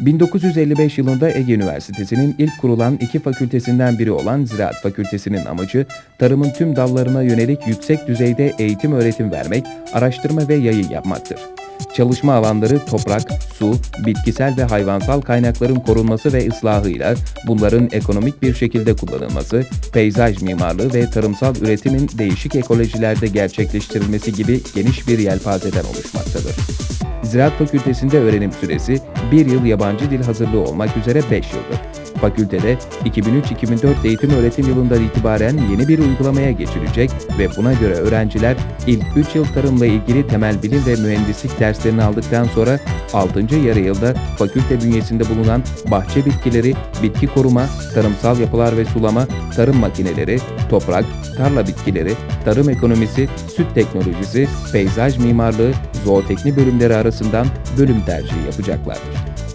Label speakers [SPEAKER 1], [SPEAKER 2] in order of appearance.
[SPEAKER 1] 1955 yılında Ege Üniversitesi'nin ilk kurulan iki fakültesinden biri olan Ziraat Fakültesi'nin amacı, tarımın tüm dallarına yönelik yüksek düzeyde eğitim öğretim vermek, araştırma ve yayın yapmaktır. Çalışma alanları toprak, su, bitkisel ve hayvansal kaynakların korunması ve ıslahıyla bunların ekonomik bir şekilde kullanılması, peyzaj mimarlığı ve tarımsal üretimin değişik ekolojilerde gerçekleştirilmesi gibi geniş bir yelpazeden oluşmaktadır. Ziraat Fakültesinde öğrenim süresi 1 yıl yabancı dil hazırlığı olmak üzere 5 yıldır. Fakültede 2003-2004 eğitim öğretim yılından itibaren yeni bir uygulamaya geçilecek ve buna göre öğrenciler ilk 3 yıl tarımla ilgili temel bilim ve mühendislik derslerini aldıktan sonra 6. yarı yılda fakülte bünyesinde bulunan bahçe bitkileri, bitki koruma, tarımsal yapılar ve sulama, tarım makineleri, toprak, tarla bitkileri, tarım ekonomisi, süt teknolojisi, peyzaj mimarlığı, zootekni bölümleri arasından bölüm tercihi yapacaklardır.